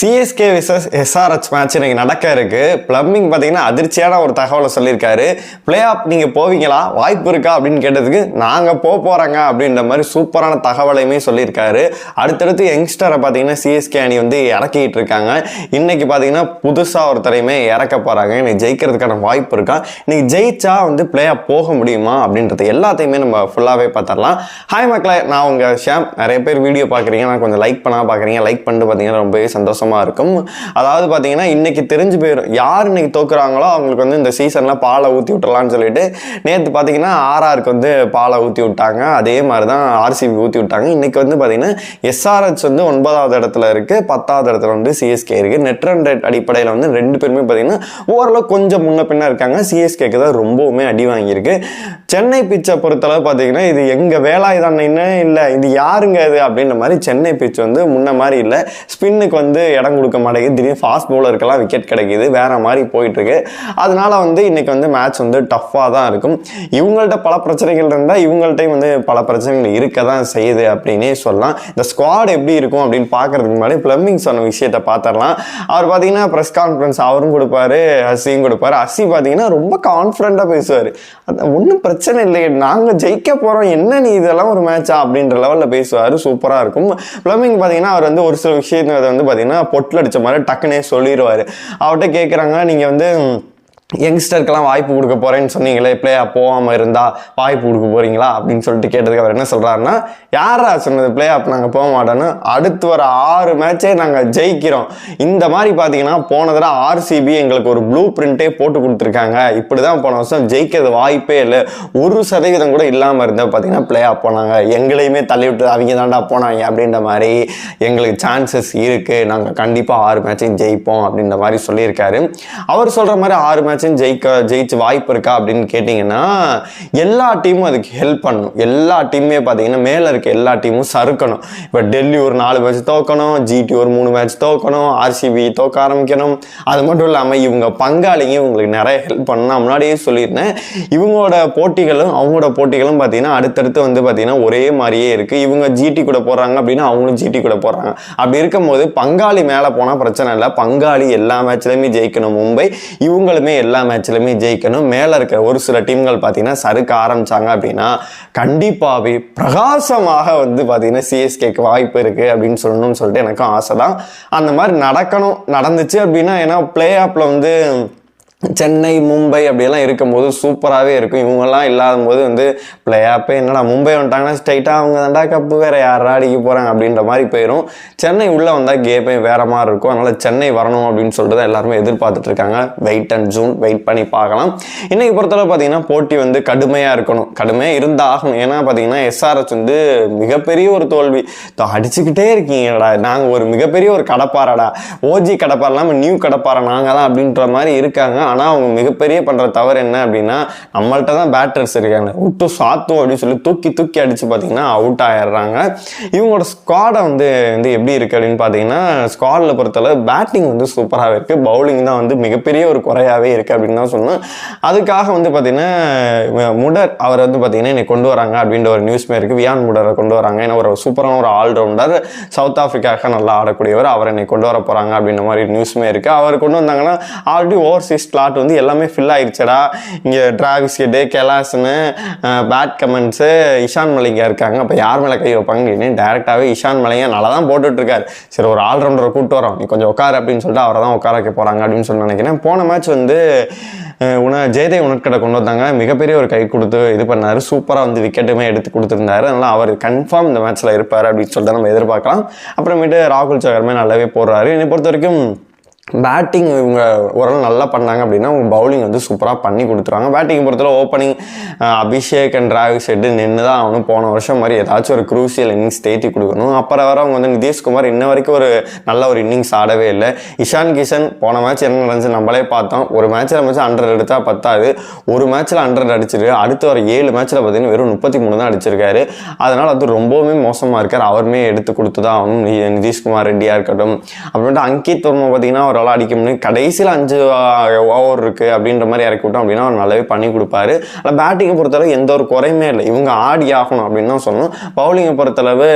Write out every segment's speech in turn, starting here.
CSK versus SRH match இன்னைக்கு நடக்க இருக்கு பிளம்பிங் பார்த்தீங்கன்னா அதிர்ச்சியான ஒரு தகவலை சொல்லியிருக்காரு. பிளே ஆஃப் நீங்கள் போவீங்களா? வாய்ப்பு இருக்கா? அப்படின்னு கேட்டதுக்கு நாங்கள் போக போகிறாங்க அப்படின்ற மாதிரி சூப்பரான தகவலையுமே சொல்லியிருக்காரு. அடுத்தடுத்து யங்ஸ்டரை பார்த்தீங்கன்னா சிஎஸ்கே அணி வந்து இறக்கிட்டு இருக்காங்க. இன்னைக்கு பார்த்தீங்கன்னா புதுசாக ஒருத்தரையுமே இறக்க போகிறாங்க இன்னைக்கு ஜெயிக்கிறதுக்கான வாய்ப்பு இருக்கா? இன்னைக்கு ஜெயிச்சா வந்து பிளே ஆஃப் போக முடியுமா அப்படின்றது எல்லாத்தையுமே நம்ம ஃபுல்லாகவே பார்த்துடலாம். ஹாய் மக்களை நான் உங்கள் ஷாம். நிறைய பேர் வீடியோ பார்க்குறீங்க. நான் கொஞ்சம் லைக் பண்ணால் பார்க்குறீங்க. லைக் பண்ணிட்டு பார்த்தீங்கன்னா ரொம்பவே சந்தோஷம் இருக்கும். அதாவது பார்த்தீங்கன்னா இன்றைக்கி தெரிஞ்சு போயிடும் யார் இன்றைக்கி தோக்குறாங்களோ அவங்களுக்கு வந்து இந்த சீசனில் பாலை ஊற்றி விட்டுறலான்னு சொல்லிட்டு நேற்று பார்த்தீங்கன்னா ஆர்ஆருக்கு வந்து பாலை ஊற்றி விட்டாங்க. அதே மாதிரி தான் ஆர்சிபி ஊற்றி விட்டாங்க. இன்றைக்கி வந்து பார்த்தீங்கன்னா எஸ்ஆர்ஹெச் வந்து ஒன்பதாவது இடத்துல இருக்குது பத்தாவது இடத்துல வந்து சிஎஸ்கே இருக்குது நெட் ரன் ரேட் அடிப்படையில் வந்து ரெண்டு பேருமே பார்த்தீங்கன்னா ஓரளவு கொஞ்சம் முன்ன பின்ன இருக்காங்க. சிஎஸ்கேக்கு தான் ரொம்பவுமே அடி வாங்கியிருக்கு. சென்னை பிச்சை பொறுத்தளவு பார்த்தீங்கன்னா இது எங்கள் வேலாய் தானே இல்லை இது யாருங்க இது அப்படின்ற மாதிரி சென்னை பிச் வந்து முன்ன மாதிரி இல்லை. ஸ்பின்னுக்கு வந்து இடம் கொடுக்க மாட்டேங்குது. திடீர்னு ஃபாஸ்ட் பவுலருக்கெல்லாம் விக்கெட் கிடைக்குது. வேற மாதிரி போயிட்டுருக்கு. அதனால வந்து இன்னைக்கு வந்து மேட்ச் வந்து டஃப்பாக தான் இருக்கும். இவங்கள்ட்ட பல பிரச்சனைகள் இருந்தால் இவங்கள்ட்டையும் வந்து பல பிரச்சனைகள் இருக்க தான் செய்யுது அப்படின்னே சொல்லலாம். இந்த ஸ்குவாட் எப்படி இருக்கும் அப்படின்னு பார்க்கறதுக்கு முன்னாடி பிளம்பிங் சொன்ன விஷயத்த பார்த்துடலாம். அவர் பார்த்தீங்கன்னா ப்ரெஸ் கான்ஃபரன்ஸ் அவரும் கொடுப்பாரு ஹசியும் கொடுப்பாரு. ஹசி பார்த்தீங்கன்னா ரொம்ப கான்ஃபிடண்ட்டாக பேசுவார். அது ஒன்றும் பிரச்சனை இல்லை. நாங்கள் ஜெயிக்க போகிறோம் என்ன நீ இதெல்லாம் ஒரு மேட்சா அப்படின்ற லெவலில் பேசுவார். சூப்பராக இருக்கும். பிளம்பிங் பார்த்தீங்கன்னா அவர் வந்து ஒரு சில விஷயத்தை வந்து பார்த்தீங்கன்னா பொட்டில் அடித்த மாதிரி டக்குனே சொல்லிடுவார். அவர்கிட்ட கேட்குறாங்க நீங்கள் வந்து யங்ஸ்டருக்கெல்லாம் வாய்ப்பு கொடுக்க போகிறேன்னு சொன்னீங்களே பிளே போகாமல் இருந்தால் வாய்ப்பு கொடுக்க போகிறீங்களா அப்படின்னு சொல்லிட்டு கேட்டதுக்கு அவர் என்ன சொல்கிறாருன்னா யாரா சொன்னது பிளே ஆஃப் நாங்கள் போக மாட்டோன்னு அடுத்து வர ஆறு மேட்சே நாங்கள் ஜெயிக்கிறோம். இந்த மாதிரி பார்த்தீங்கன்னா போன தடவை ஆர்சிபி எங்களுக்கு ஒரு ப்ளூ பிரிண்டே போட்டு கொடுத்துருக்காங்க. இப்படி தான் போன வருஷம் ஜெயிக்கிறது வாய்ப்பே இல்லை. ஒரு சதவீதம் கூட இல்லாமல் இருந்தால் பார்த்தீங்கன்னா பிளே ஆஃப் போனாங்க. எங்களையுமே தள்ளி விட்டு அவங்க தாண்டா போனாங்க அப்படின்ற மாதிரி எங்களுக்கு சான்சஸ் இருக்குது நாங்கள் கண்டிப்பாக ஆறு மேட்சையும் ஜெயிப்போம் அப்படின்ற மாதிரி சொல்லியிருக்காரு. அவர் சொல்கிற மாதிரி ஆறு மேட்சும் ஜெயிக்க ஜெயிச்சு வாய்ப்பு இருக்கா அப்படின்னு கேட்டிங்கன்னா எல்லா டீமும் அதுக்கு ஹெல்ப் பண்ணணும். எல்லா டீமுமே பார்த்தீங்கன்னா மேலே இருக்க எல்லா டீமும் சறுக்கணும். இப்போ டெல்லி ஒரு நாலு மேட்ச் தோக்கணும் ஜிடி ஒரு மூணு மேட்ச் தோக்கணும் ஆர்சிபி தோக்க ஆரம்பிக்கணும். அது மட்டும் இல்லாமல் இவங்க பங்காளிங்க இவங்களுக்கு நிறைய ஹெல்ப் பண்ணணும். முன்னாடியே சொல்லியிருந்தேன். இவங்களோட போட்டிகளும் அவங்களோட போட்டிகளும் பார்த்தீங்கன்னா அடுத்தடுத்து வந்து பார்த்தீங்கன்னா ஒரே மாதிரியே இருக்குது இவங்க ஜிடி கூட போடுறாங்க அப்படின்னா அவங்களும் ஜிடி கூட போடுறாங்க அப்படி இருக்கும்போது பங்காளி மேலே போனால் பிரச்சனை இல்லை. பங்காளி எல்லா மேட்ச்லையுமே ஜெயிக்கணும். மும்பை இவங்களுமே எல்லா மேட்ச்லையுமே ஜெயிக்கணும். மேலே இருக்கிற ஒரு சில டீம்கள் பார்த்தீங்கன்னா சறுக்க ஆரம்பிச்சாங்க அப்படின்னா கண்டிப்பாகவே பிரகாசமாக வந்து பார்த்தீங்கன்னா சிஎஸ்கேக்கு வாய்ப்பு இருக்குது அப்படின்னு சொல்லணும்னு சொல்லிட்டு எனக்கும் ஆசை தான் அந்த மாதிரி நடக்கணும் நடந்துச்சு அப்படின்னா ஏன்னா பிளே ஆப்பில் வந்து சென்னை மும்பை அப்படியெல்லாம் இருக்கும்போது சூப்பராகவே இருக்கும். இவங்கெல்லாம் இல்லாத போது வந்து பிளே ஆப்பே என்னடா மும்பை வந்துட்டாங்கன்னா ஸ்ட்ரைட்டாக அவங்க தாண்டா கப்பு வேறு யாரா அடிக்க போகிறாங்க அப்படின்ற மாதிரி போயிடும் சென்னை உள்ளே வந்தால் கேமே வேறு மாதிரி இருக்கும். அதனால் சென்னை வரணும் அப்படின்னு சொல்லிட்டு தான் எல்லாருமே எதிர்பார்த்துட்டு இருக்காங்க. வெயிட் அண்ட் ஜூன் வெயிட் பண்ணி பார்க்கலாம். இன்னைக்கு பொறுத்தளவு பார்த்தீங்கன்னா போட்டி வந்து கடுமையாக இருக்கணும். கடுமையாக இருந்தால் ஆகணும் ஏன்னா பார்த்தீங்கன்னா எஸ்ஆர்எஸ் வந்து மிகப்பெரிய ஒரு தோல்வி. அடிச்சுக்கிட்டே இருக்கீங்கடா. நாங்கள் ஒரு மிகப்பெரிய ஒரு கடப்பாரடா ஓஜி கடப்பாரை இல்லாமல் நியூ கடப்பாறை நாங்கள் தான் அப்படின்ற மாதிரி இருக்காங்க. ஆனால் அவங்க மிகப்பெரிய பண்ணுற தவறு என்ன அப்படின்னா நம்மள்ட்ட தான் பேட்டர்ஸ் இருக்காங்க. விட்டு சாத்தும் அப்படின்னு சொல்லி தூக்கி தூக்கி அடித்து பார்த்தீங்கன்னா அவுட் ஆயிடுறாங்க. இவங்களோட ஸ்குவாடை வந்து வந்து எப்படி இருக்குது அப்படின்னு பார்த்தீங்கன்னா ஸ்குவாடில் பொறுத்தளவு பேட்டிங் வந்து சூப்பராகவே இருக்குது பவுலிங் தான் வந்து மிகப்பெரிய ஒரு குறையாகவே இருக்குது அப்படின்னு தான் சொன்னோம் அதுக்காக வந்து பார்த்தீங்கன்னா முடர் அவர் வந்து பார்த்தீங்கன்னா என்னை கொண்டு வராங்க அப்படின்ற ஒரு நியூஸ்மே இருக்குது வியான் முடரை கொண்டு வராங்க. ஏன்னா ஒரு சூப்பரான ஒரு ஆல்ரவுண்டர் சவுத் ஆஃப்ரிக்காவுக்கு நல்லா ஆடக்கூடியவர். அவர் என்னை கொண்டு வர போகிறாங்க அப்படின்ற மாதிரி நியூஸ்மே இருக்குது அவர் கொண்டு வந்தாங்கன்னா ஆல்ரெடி ஓவர்சீஸ் ஸ்லாட் வந்து எல்லாமே ஃபில் ஆயிடுச்சடா இங்கே டிராவிஸ் கெட்டு கெலாஸ்னு பேட் கமெண்ட்ஸு இஷான் மலைங்கா இருக்காங்க. அப்போ யார் மேலே கை வைப்பாங்க டேரெக்டாகவே இஷான் மலிங்கா நல்லா தான் போட்டுட்ருக்காரு. சரி ஒரு ஆல்ரவுண்டரை கூப்பிட்டு வரோம். நீ கொஞ்சம் உட்காரு அப்படின்னு சொல்லிட்டு அவரை தான் உட்கார வைக்க போகிறாங்க அப்படின்னு சொல்லி நினைக்கிறேன். போன மேட்ச் வந்து உண உன ஜெயதேவ் கொண்டு வந்தாங்க. மிகப்பெரிய ஒரு கை கொடுத்து இது பண்ணார். சூப்பராக வந்து விக்கெட்டுமே எடுத்து கொடுத்துருந்தாரு. அதனால் அவர் கன்ஃபார்ம் இந்த மேட்ச்சில் இருப்பார் அப்படின்னு சொல்லிட்டு நம்ம எதிர்பார்க்கலாம். அப்புறமேட்டு ராகுல் சகர்மே நல்லாவே போடுறாரு. என்னை பொறுத்த வரைக்கும் பேட்டிங் இவங்க ஓரளவு நல்லா பண்ணாங்க அப்படின்னா அவங்க பவுலிங் வந்து சூப்பராக பண்ணி கொடுத்துருவாங்க. பேட்டிங் பொறுத்தவரை opening Abhishek and Travis Head நின்று தான் அவனும் போன வருஷம் மாதிரி ஏதாச்சும் ஒரு குரூசியல் இன்னிங்ஸ் தேத்தி கொடுக்கணும். அப்புறம் வர அவங்க வந்து நிதிஷ்குமார் இன்ன வரைக்கும் ஒரு நல்ல ஒரு இன்னிங்ஸ் ஆடவே இல்லை. இஷான் கிஷன் போன மேட்ச் என்ன நடந்துச்சு நம்மளே பார்த்தோம். ஒரு மேட்ச்சில் மேட்ச் ஹண்ட்ரட் எடுத்தால் பத்தாது. ஒரு மேட்ச்சில் ஹண்ட்ரட் அடிச்சிருக்கு அடுத்து வர ஏழு மேட்ச்சில் பார்த்தீங்கன்னா வெறும் முப்பத்தி மூணு தான் அடிச்சிருக்காரு. அதனால் அது ரொம்பவுமே மோசமாக இருக்கார். அவருமே எடுத்து கொடுத்து தான் ஆகணும். நிதிஷ்குமார் ரெட்டியாக இருக்கட்டும். அப்புறமேட்டு அங்கித் வர்மா பார்த்தீங்கன்னா ஓவரால் அடிக்க முடியும் கடைசியில் அஞ்சு ஓவர் இருக்குது அப்படின்ற மாதிரி இறக்கி விட்டோம் அப்படின்னா அவர் நல்லாவே பண்ணி கொடுப்பாரு. ஆனால் பேட்டிங்கை பொறுத்தளவு எந்த ஒரு குறையுமே இல்லை. இவங்க ஆடி ஆகணும் அப்படின்னு தான் சொல்லணும். பவுலிங்கை பொறுத்தளவு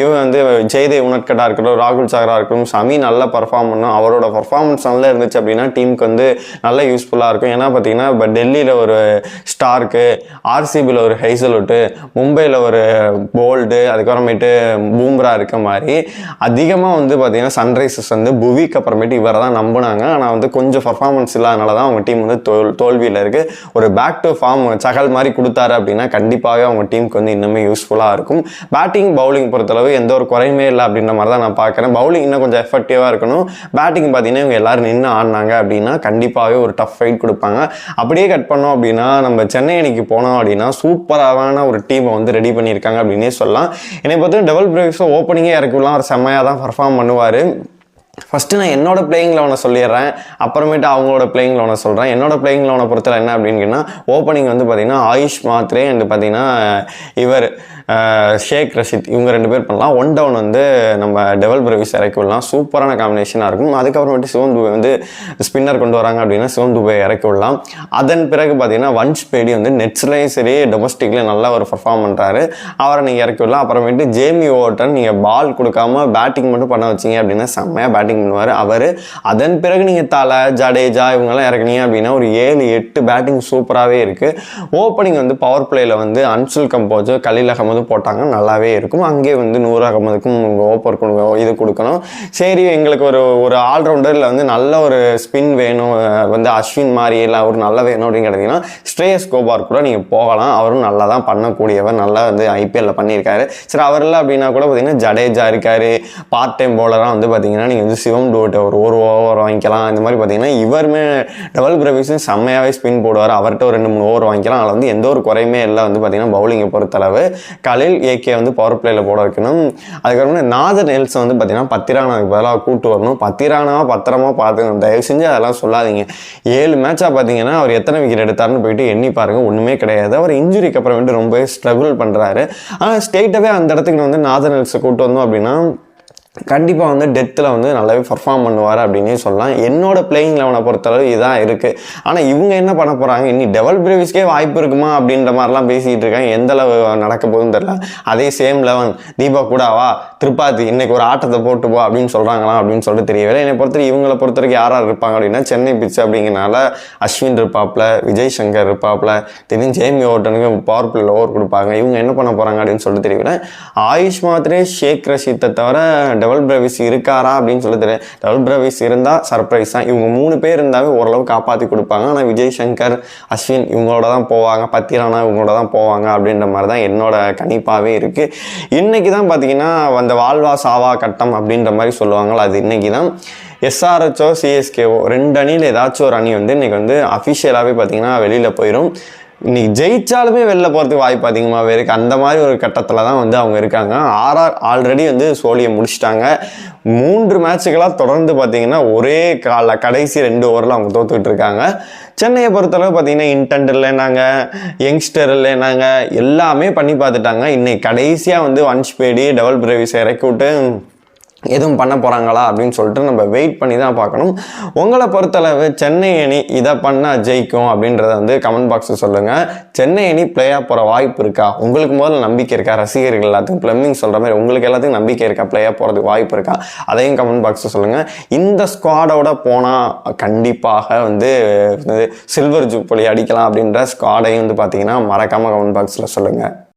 இவன் வந்து ஜெய்தேவ் உனட்கட்டா இருக்கட்டும் ராகுல் சாகரா இருக்கட்டும் சமி நல்லா பர்ஃபார்ம் பண்ணும். அவரோட பர்ஃபார்மன்ஸ் நல்லா இருந்துச்சு அப்படின்னா டீமுக்கு வந்து நல்ல யூஸ்ஃபுல்லாக இருக்கும். ஏன்னா பார்த்தீங்கன்னா இப்போ டெல்லியில் ஒரு ஸ்டார்க்கு ஆர்சிபியில் ஒரு ஹைசலுட்டு மும்பையில் ஒரு போல்டு அதுக்கப்புறமேட்டு பூம்ரா இருக்க மாதிரி அதிகமாக வந்து பார்த்தீங்கன்னா சன்ரைசர்ஸ் வந்து புவிக்கு அப்புறமேட்டு இவரை தான் நம்பினாங்க. ஆனால் வந்து கொஞ்சம் பர்ஃபார்மன்ஸ் இல்லாதனால தான் அவங்க டீம் வந்து தோல் தோல்வியில் இருக்குது ஒரு பேக் டு ஃபார்ம் சகல் மாதிரி கொடுத்தாரு அப்படின்னா கண்டிப்பாகவே அவங்க டீமுக்கு வந்து இன்னுமே யூஸ்ஃபுல்லாக இருக்கும். பேட்டிங் பவுலிங் பொறுத்தளவு எந்த ஒரு குறையுமே இல்லை அப்படின்ற மாதிரி தான் நான் பார்க்குறேன். பவுலிங் இன்னும் கொஞ்சம் எஃபெக்டிவாக இருக்கணும். பேட்டிங் பார்த்தீங்கன்னா இவங்க எல்லோரும் நின்று ஆடினாங்க அப்படின்னா கண்டிப்பாகவே ஒரு டஃப் ஃபைட் கொடுப்பாங்க. அப்படியே கட் பண்ணோம் அப்படின்னா நம்ம சென்னை அணிக்கு போனோம் அப்படின்னா சூப்பரான ஒரு டீமை வந்து ரெடி பண்ணியிருக்காங்க அப்படின்னே சொல்லலாம். என்னை பார்த்தீங்கன்னா டபுள் பிரேக்ஸை ஓப்பனிங்கே இறக்கிவிடலாம் ஒரு அவர் செம்மையாக தான் பர்ஃபார்ம் பண்ணுவார். ஃபஸ்ட்டு நான் என்னோட பிளேயிங் லெவனை சொல்லிடுறேன். அப்புறமேட்டு அவங்களோட பிளேயிங் லெவனை சொல்கிறேன் என்னோட பிளேயிங் லெவனை பொறுத்தல என்ன அப்படின்னு கேட்டால் ஓப்பனிங் வந்து பார்த்தீங்கன்னா ஆயுஷ் மாத்ரே அண்டு பார்த்தீங்கன்னா இவர் ஷேக் ரஷித். இவங்க ரெண்டு பேர் பண்ணலாம். ஒன் டவுன் வந்து நம்ம டெவல் பிரவிஸ் இறக்கி விடலாம் சூப்பரான காம்பினேஷனாக இருக்கும். அதுக்கப்புறமேட்டு சிவம் துபை வந்து ஸ்பின்னர் கொண்டு வராங்க அப்படின்னா சிவம் துபை இறக்கி விடலாம் அதன் பிறகு பார்த்தீங்கன்னா வன்ஷ் பேடி வந்து நெட்ஸ்லேயும் சரி டொமஸ்டிக்லேயும் நல்லா ஒரு பர்ஃபார்ம் பண்ணுறாரு அவரை நீங்கள் இறக்கி விடலாம் அப்புறமேட்டு ஜேமி ஓட்டன் நீங்கள் பால் கொடுக்காம பேட்டிங் மட்டும் பண்ண வச்சீங்க அப்படின்னா செம்மையாக பேட்டிங் பண்ணுவார் அவர் அதன் பிறகு நீங்கள் தலை ஜடேஜா இவங்கெல்லாம் இறக்குனீங்க அப்படின்னா ஒரு ஏழு எட்டு பேட்டிங் சூப்பராகவே இருக்குது ஓப்பனிங் வந்து பவர் பிளேயில் வந்து அன்சுல் கம்போஜோ கலீல் அகமது போட்டாங்க. நல்லாவே இருக்கும். அங்கே வந்து நூறு அகமதுக்கும் ஓப்பர் இது கொடுக்கணும். சரி எங்களுக்கு ஒரு ஒரு ஆல்ரவுண்டரில் வந்து நல்ல ஒரு ஸ்பின் வேணும். வந்து அஸ்வின் மாதிரி இல்லை அவர் நல்ல வேணும் அப்படின்னு கேட்டிங்கன்னா ஸ்ட்ரேயஸ் கோபார் கூட நீங்கள் போகலாம். அவரும் நல்லா தான் பண்ணக்கூடியவர். நல்லா வந்து ஐபிஎல்ல பண்ணியிருக்காரு. சரி அவர் இல்லை அப்படின்னா கூட பார்த்தீங்கன்னா ஜடேஜா இருக்காரு. பார்ட் டைம் போலராக வந்து பார்த்தீங்கன்னா நீங்கள் வந்து சிவம் டோட்டை ஒரு ஒரு ஓவர் வாங்கிக்கலாம். இந்த மாதிரி பார்த்தீங்கன்னா இவருமே டபுள் பிரவிஸும் செம்மையாகவே ஸ்பின் போடுவார். அவர்கிட்ட ஒரு ரெண்டு மூணு ஓவர் வாங்கிக்கலாம். அதில் வந்து எந்த ஒரு குறையுமே இல்லை. வந்து பார்த்தீங்கன்னா பவுலிங்கை பொறுத்தளவு. கலில் ஏகே வந்து பவர் பிளேயில் போட வைக்கணும். அதுக்கப்புறம் நாதர் நெல்ஸ் வந்து பார்த்தீங்கன்னா பத்திரானாவுக்கு பதிலாக கூட்டு வரணும். பத்திரானாவை பத்திரமா பார்த்துக்கணும். தயவு செஞ்சு அதெல்லாம் சொல்லாதீங்க. ஏழு மேட்சாக பார்த்தீங்கன்னா அவர் எத்தனை விக்கெட் எடுத்தாருன்னு போயிட்டு எண்ணி பாருங்க. ஒன்றுமே கிடையாது. அவர் இன்ஜுரிக்கு அப்புறம் வந்து ரொம்பவே ஸ்ட்ரகிள் பண்ணுறாரு ஆனால் ஸ்டேட்டவே அந்த இடத்துக்கு வந்து நாதர் நெல்ஸை கூட்டு வந்தோம் அப்படின்னா கண்டிப்பாக வந்து டெத்தில் வந்து நல்லாவே பர்ஃபார்ம் பண்ணுவார் அப்படின்னே சொல்லலாம். என்னோட பிளேயிங் லெவனை பொறுத்தளவு இதான் இருக்குது ஆனால் இவங்க என்ன பண்ண போகிறாங்க இனி டெவல் பிரேவிஸ்க்கே வாய்ப்பு இருக்குமா? அப்படின்ற மாதிரிலாம் பேசிக்கிட்டு இருக்காங்க. எந்த அளவு நடக்க போகுதுன்னு தெரியல. அதே சேம் லெவன் தீபா கூடாவா திருப்பாதி இன்றைக்கி ஒரு ஆட்டத்தை போட்டு போ அப்படின்னு சொல்கிறாங்களா அப்படின்னு சொல்லிட்டு தெரியவில்லை. என்னை பொறுத்த இவங்களை பொறுத்த வரைக்கும் யார் யார் இருப்பாங்க அப்படின்னா சென்னை பிச்சு அப்படிங்கிறனால அஸ்வின் இருப்பாப்ல விஜய் சங்கர் இருப்பாப்ல திடீர்னு ஜேமி ஓட்டனுக்கு பவர் பிளேல ஓவர் கொடுப்பாங்க. இவங்க என்ன பண்ண போகிறாங்க அப்படின்னு சொல்லிட்டு தெரியவில்லை. ஆயுஷ் மாத்திரே ஷேக் ரஷீத்தை தவிர டபுள் பிரவிஸ் இருக்காரா அப்படின்னு சொல்லி தெரியாது. டபுள் பிரவிஸ் இருந்தால் சர்ப்ரைஸ் தான். இவங்க மூணு பேர் இருந்தாவே ஓரளவு காப்பாற்றி கொடுப்பாங்க. ஆனால் விஜய் சங்கர் அஸ்வின் இவங்களோட தான் போவாங்க. பத்திரானா இவங்களோட தான் போவாங்க அப்படின்ற மாதிரி தான் என்னோட கணிப்பாகவே இருக்குது இன்றைக்கி தான் பார்த்தீங்கன்னா அந்த வாழ்வா சாவா கட்டம் அப்படின்ற மாதிரி சொல்லுவாங்களா அது இன்னைக்கு தான். எஸ்ஆர்ஹெச்ஓ சிஎஸ்கேஓ ரெண்டு அணியில் ஏதாச்சும் ஒரு அணி வந்து இன்றைக்கி வந்து அஃபிஷியலாகவே பார்த்தீங்கன்னா வெளியில் போயிடும் இன்னைக்கு ஜெயிச்சாலுமே வெளில போகிறதுக்கு வாய்ப்பு அதிகமாகவே இருக்குது அந்த மாதிரி ஒரு கட்டத்தில் தான் வந்து அவங்க இருக்காங்க. ஆர்ஆர் ஆல்ரெடி வந்து சோழியை முடிச்சிட்டாங்க. மூன்று மேட்சுகளாக தொடர்ந்து பார்த்தீங்கன்னா ஒரே கால கடைசி ரெண்டு ஓவரில் அவங்க தோத்துக்கிட்டு இருக்காங்க. சென்னையை பொறுத்தளவு பார்த்தீங்கன்னா இன்டென்ட் இல்லைனாங்க யங்ஸ்டர் இல்லைனாங்க எல்லாமே பண்ணி பார்த்துட்டாங்க. இன்னைக்கு கடைசியாக வந்து வன்ஷ் பேடி டபுள் பிரேவிஸை இறக்கி விட்டு எதுவும் பண்ண போகிறாங்களா அப்படின்னு சொல்லிட்டு நம்ம வெயிட் பண்ணி தான் பார்க்கணும். உங்களை பொறுத்தளவு சென்னை அணி இதை பண்ணால் ஜெயிக்கும் அப்படின்றத வந்து கமெண்ட் பாக்ஸில் சொல்லுங்கள் சென்னை அணி பிளே ஆஃப் போகிற வாய்ப்பு இருக்கா? உங்களுக்கு முதல்ல நம்பிக்கை இருக்கா? ரசிகர்கள் எல்லாத்துக்கும் ப்ளம்மிங் சொல்கிற மாதிரி உங்களுக்கு எல்லாத்துக்கும் நம்பிக்கை இருக்கா? பிளே ஆஃப் போகிறதுக்கு வாய்ப்பு இருக்கா? அதையும் கமெண்ட் பாக்ஸில் சொல்லுங்கள் இந்த ஸ்குவாடோட போனால் கண்டிப்பாக வந்து சில்வர் ஜூப்பொலி அடிக்கலாம் அப்படின்ற ஸ்குவாடையும் வந்து பார்த்தீங்கன்னா மறக்காமல் கமெண்ட் பாக்ஸில் சொல்லுங்கள்